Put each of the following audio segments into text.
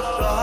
shot.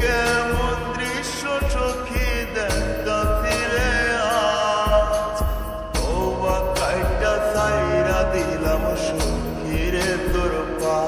কেমন দৃশ্য চোখে দেখা ফিরে আজ। তোবা কাইটা সাইরা দিলাম সুখিরে তোর পা।